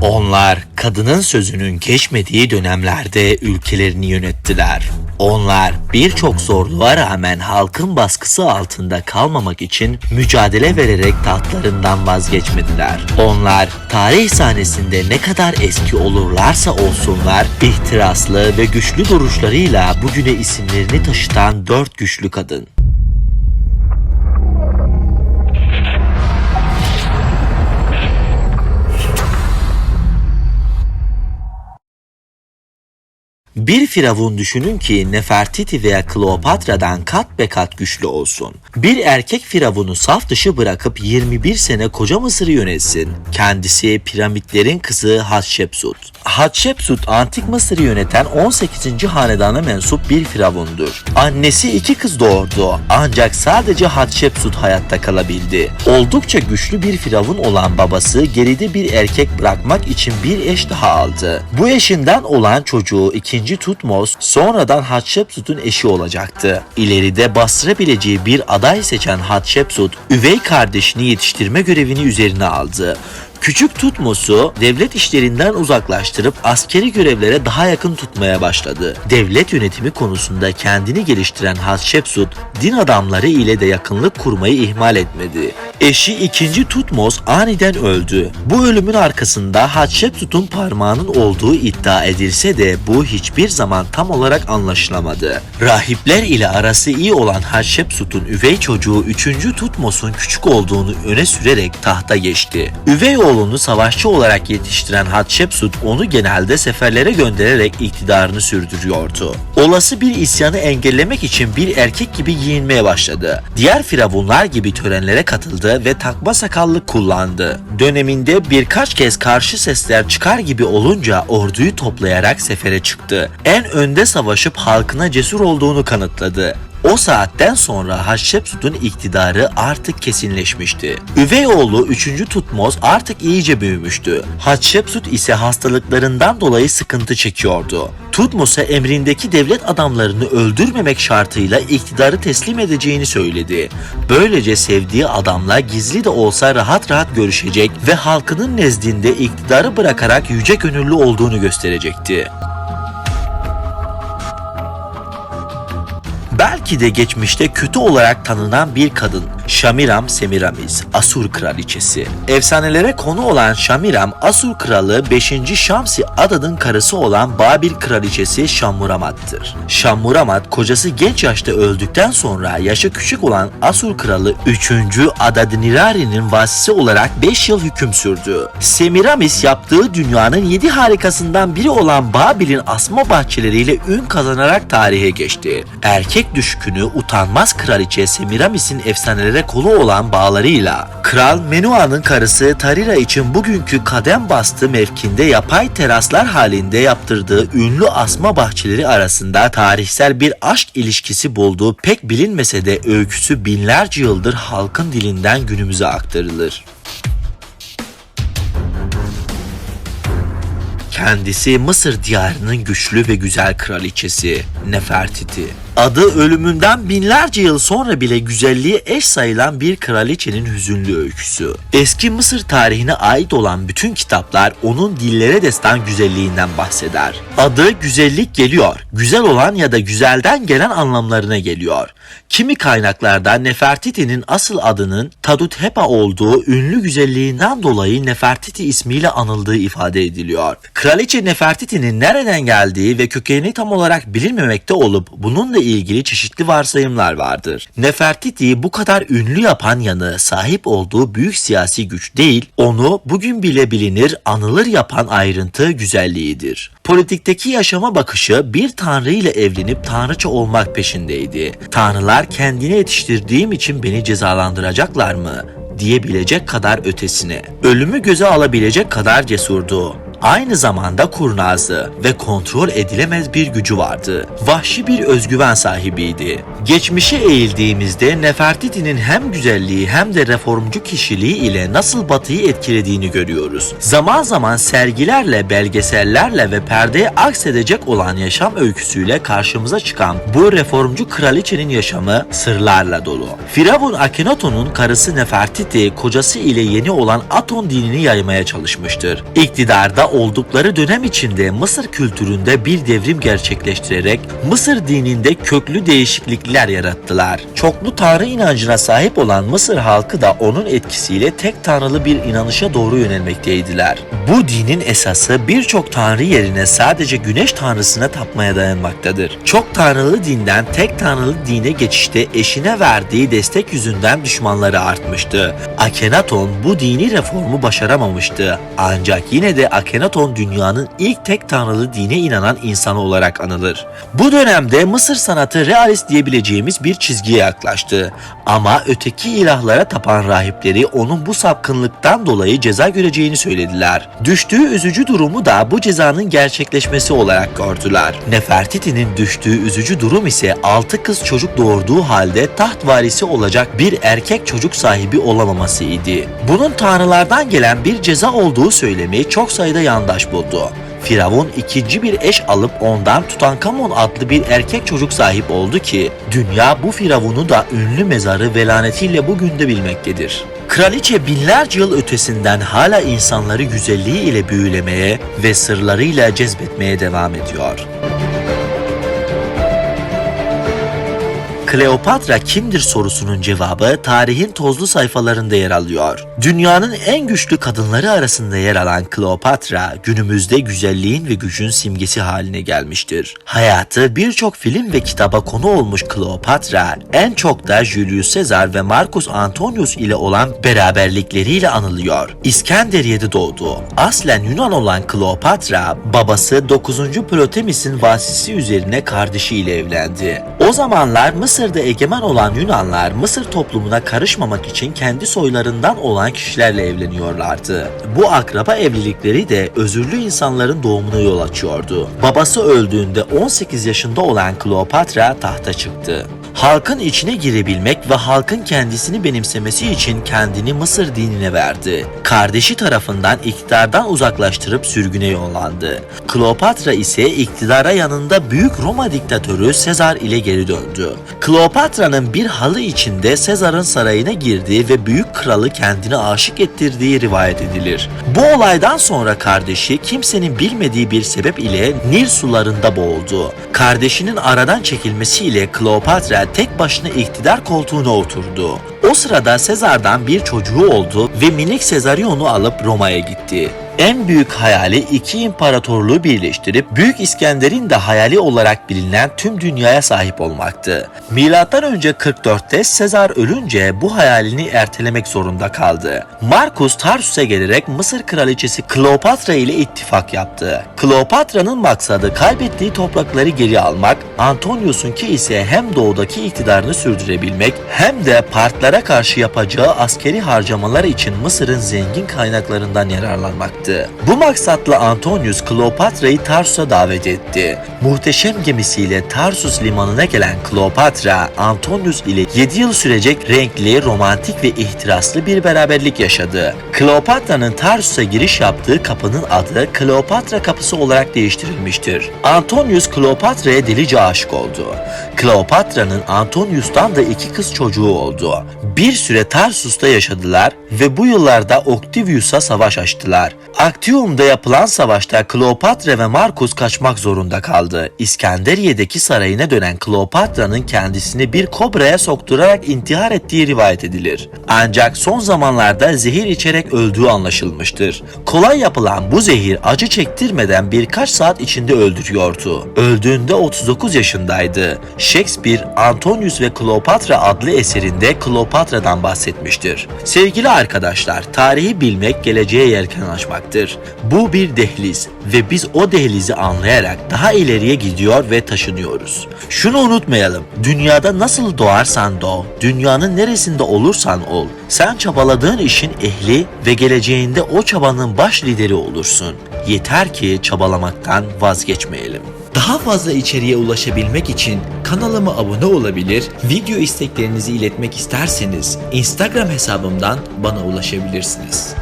Onlar kadının sözünün geçmediği dönemlerde ülkelerini yönettiler. Onlar birçok zorluğa rağmen halkın baskısı altında kalmamak için mücadele vererek tahtlarından vazgeçmediler. Onlar tarih sahnesinde ne kadar eski olurlarsa olsunlar ihtiraslı ve güçlü duruşlarıyla bugüne isimlerini taşıtan dört güçlü kadın. Bir firavun düşünün ki Nefertiti veya Kleopatra'dan kat be kat güçlü olsun. Bir erkek firavunu saf dışı bırakıp 21 sene koca Mısır'ı yönetsin. Kendisi piramitlerin kızı Hatshepsut. Hatshepsut antik Mısır'ı yöneten 18. hanedana mensup bir firavundur. Annesi iki kız doğurdu ancak sadece Hatshepsut hayatta kalabildi. Oldukça güçlü bir firavun olan babası geride bir erkek bırakmak için bir eş daha aldı. Bu eşinden olan çocuğu ikinci Tutmos sonradan Hatshepsut'un eşi olacaktı. İleride bastırabileceği bir aday seçen Hatshepsut üvey kardeşini yetiştirme görevini üzerine aldı. Küçük Tutmos'u devlet işlerinden uzaklaştırıp askeri görevlere daha yakın tutmaya başladı. Devlet yönetimi konusunda kendini geliştiren Hatshepsut, din adamları ile de yakınlık kurmayı ihmal etmedi. Eşi 2. Tutmos aniden öldü. Bu ölümün arkasında Hatshepsut'un parmağının olduğu iddia edilse de bu hiçbir zaman tam olarak anlaşılamadı. Rahipler ile arası iyi olan Hatshepsut'un üvey çocuğu 3. Tutmos'un küçük olduğunu öne sürerek tahta geçti. Üvey oğlunu savaşçı olarak yetiştiren Hatshepsut onu genelde seferlere göndererek iktidarını sürdürüyordu. Olası bir isyanı engellemek için bir erkek gibi giyinmeye başladı. Diğer firavunlar gibi törenlere katıldı ve takma sakallık kullandı. Döneminde birkaç kez karşı sesler çıkar gibi olunca orduyu toplayarak sefere çıktı. En önde savaşıp halkına cesur olduğunu kanıtladı. O saatten sonra Hatshepsut'un iktidarı artık kesinleşmişti. Üvey oğlu 3. Tutmos artık iyice büyümüştü. Hatshepsut ise hastalıklarından dolayı sıkıntı çekiyordu. Tutmos'a emrindeki devlet adamlarını öldürmemek şartıyla iktidarı teslim edeceğini söyledi. Böylece sevdiği adamla gizli de olsa rahat rahat görüşecek ve halkının nezdinde iktidarı bırakarak yüce gönüllü olduğunu gösterecekti. Belki de geçmişte kötü olarak tanınan bir kadın Şamiram Semiramis, Asur kraliçesi. Efsanelere konu olan Şamiram, Asur kralı 5. Şamsi Adad'ın karısı olan Babil kraliçesi Şammuramat'tır. Şammuramat kocası genç yaşta öldükten sonra yaşı küçük olan Asur kralı 3. Adadnirari'nin vasisi olarak 5 yıl hüküm sürdü. Semiramis yaptığı dünyanın 7 harikasından biri olan Babil'in asma bahçeleriyle ün kazanarak tarihe geçti. Erkek düşkünü utanmaz kraliçe Semiramis'in efsanelere kolu olan bağlarıyla Kral Menua'nın karısı Tarira için bugünkü kadem bastı mevkinde yapay teraslar halinde yaptırdığı ünlü asma bahçeleri arasında tarihsel bir aşk ilişkisi bulduğu pek bilinmese de öyküsü binlerce yıldır halkın dilinden günümüze aktarılır. Kendisi Mısır diyarının güçlü ve güzel kraliçesi Nefertiti. Adı ölümünden binlerce yıl sonra bile güzelliği eş sayılan bir kraliçenin hüzünlü öyküsü. Eski Mısır tarihine ait olan bütün kitaplar onun dillere destan güzelliğinden bahseder. Adı güzellik geliyor. Güzel olan ya da güzelden gelen anlamlarına geliyor. Kimi kaynaklarda Nefertiti'nin asıl adının Taduthepa olduğu ünlü güzelliğinden dolayı Nefertiti ismiyle anıldığı ifade ediliyor. Kraliçe Nefertiti'nin nereden geldiği ve kökeni tam olarak bilinmemekte olup bununla ilgili çeşitli varsayımlar vardır. Nefertiti'yi bu kadar ünlü yapan yanı sahip olduğu büyük siyasi güç değil, onu bugün bile bilinir, anılır yapan ayrıntı güzelliğidir. Politikteki yaşama bakışı bir tanrı ile evlenip tanrıça olmak peşindeydi. Tanrılar kendine yetiştirdiğim için beni cezalandıracaklar mı? diyebilecek kadar ötesine. Ölümü göze alabilecek kadar cesurdu. Aynı zamanda kurnazdı ve kontrol edilemez bir gücü vardı. Vahşi bir özgüven sahibiydi. Geçmişe eğildiğimizde Nefertiti'nin hem güzelliği hem de reformcu kişiliği ile nasıl Batı'yı etkilediğini görüyoruz. Zaman zaman sergilerle, belgesellerle ve perdeye aksedecek olan yaşam öyküsüyle karşımıza çıkan bu reformcu kraliçenin yaşamı sırlarla dolu. Firavun Akhenaton'un karısı Nefertiti kocası ile yeni olan Aton dinini yaymaya çalışmıştır. İktidarda oldukları dönem içinde Mısır kültüründe bir devrim gerçekleştirerek Mısır dininde köklü değişiklikler yarattılar. Çoklu tanrı inancına sahip olan Mısır halkı da onun etkisiyle tek tanrılı bir inanışa doğru yönelmekteydiler. Bu dinin esası birçok tanrı yerine sadece güneş tanrısına tapmaya dayanmaktadır. Çok tanrılı dinden tek tanrılı dine geçişte eşine verdiği destek yüzünden düşmanları artmıştı. Akhenaton bu dini reformu başaramamıştı. Ancak yine de Akhenaton dünyanın ilk tek tanrılı dine inanan insanı olarak anılır. Bu dönemde Mısır sanatı realist diyebileceğimiz bir çizgiye yaklaştı. Ama öteki ilahlara tapan rahipleri onun bu sapkınlıktan dolayı ceza göreceğini söylediler. Düştüğü üzücü durumu da bu cezanın gerçekleşmesi olarak gördüler. Nefertiti'nin düştüğü üzücü durum ise 6 kız çocuk doğurduğu halde taht varisi olacak bir erkek çocuk sahibi olamaması idi. Bunun tanrılardan gelen bir ceza olduğu söylemi çok sayıda yandaş buldu. Firavun ikinci bir eş alıp ondan Tutankamon adlı bir erkek çocuk sahip oldu ki dünya bu Firavun'u da ünlü mezarı ve lanetiyle bugün de bilmektedir. Kraliçe binlerce yıl ötesinden hala insanları güzelliği ile büyülemeye ve sırlarıyla cezbetmeye devam ediyor. Kleopatra kimdir sorusunun cevabı tarihin tozlu sayfalarında yer alıyor. Dünyanın en güçlü kadınları arasında yer alan Kleopatra günümüzde güzelliğin ve gücün simgesi haline gelmiştir. Hayatı birçok film ve kitaba konu olmuş Kleopatra en çok da Julius Caesar ve Marcus Antonius ile olan beraberlikleriyle anılıyor. İskenderiye'de doğdu. Aslen Yunan olan Kleopatra babası 9. Ptolemy'sin vasisi üzerine kardeşiyle evlendi. O zamanlar Mısır'da egemen olan Yunanlar Mısır toplumuna karışmamak için kendi soylarından olan kişilerle evleniyorlardı. Bu akraba evlilikleri de özürlü insanların doğumuna yol açıyordu. Babası öldüğünde 18 yaşında olan Kleopatra tahta çıktı. Halkın içine girebilmek ve halkın kendisini benimsemesi için kendini Mısır dinine verdi. Kardeşi tarafından iktidardan uzaklaştırıp sürgüne yollandı. Kleopatra ise iktidara yanında Büyük Roma diktatörü Sezar ile geri döndü. Kleopatra'nın bir halı içinde Sezar'ın sarayına girdiği ve büyük kralı kendine aşık ettirdiği rivayet edilir. Bu olaydan sonra kardeşi kimsenin bilmediği bir sebep ile Nil sularında boğuldu. Kardeşinin aradan çekilmesiyle Kleopatra tek başına iktidar koltuğuna oturdu. O sırada Sezar'dan bir çocuğu oldu ve minik Sezarion'u alıp Roma'ya gitti. En büyük hayali iki imparatorluğu birleştirip Büyük İskender'in de hayali olarak bilinen tüm dünyaya sahip olmaktı. Milattan önce 44'te Sezar ölünce bu hayalini ertelemek zorunda kaldı. Marcus Tarsus'a gelerek Mısır kraliçesi Kleopatra ile ittifak yaptı. Kleopatra'nın maksadı kaybettiği toprakları geri almak, Antonius'unki ise hem doğudaki iktidarını sürdürebilmek hem de partlara karşı yapacağı askeri harcamalar için Mısır'ın zengin kaynaklarından yararlanmaktı yaptı. Bu maksatla Antonius Kleopatra'yı Tarsus'a davet etti. Muhteşem gemisiyle Tarsus limanına gelen Kleopatra, Antonius ile 7 yıl sürecek renkli, romantik ve ihtiraslı bir beraberlik yaşadı. Kleopatra'nın Tarsus'a giriş yaptığı kapının adı Kleopatra Kapısı olarak değiştirilmiştir. Antonius Kleopatra'ya delice aşık oldu. Kleopatra'nın Antonius'tan da iki kız çocuğu oldu. Bir süre Tarsus'ta yaşadılar ve bu yıllarda Octavius'a savaş açtılar. Actium'da yapılan savaşta Kleopatra ve Marcus kaçmak zorunda kaldı. İskenderiye'deki sarayına dönen Kleopatra'nın kendisini bir kobraya sokturarak intihar ettiği rivayet edilir. Ancak son zamanlarda zehir içerek öldüğü anlaşılmıştır. Kolay yapılan bu zehir acı çektirmeden birkaç saat içinde öldürüyordu. Öldüğünde 39 yaşındaydı. Shakespeare, Antonius ve Kleopatra adlı eserinde Kleopatra Kleopatra'dan bahsetmiştir. Sevgili arkadaşlar, tarihi bilmek geleceğe yelken açmaktır. Bu bir dehliz ve biz o dehlizi anlayarak daha ileriye gidiyor ve taşınıyoruz. Şunu unutmayalım, dünyada nasıl doğarsan doğ, dünyanın neresinde olursan ol, sen çabaladığın işin ehli ve geleceğinde o çabanın baş lideri olursun. Yeter ki çabalamaktan vazgeçmeyelim. Daha fazla içeriğe ulaşabilmek için kanalıma abone olabilir, video isteklerinizi iletmek isterseniz Instagram hesabımdan bana ulaşabilirsiniz.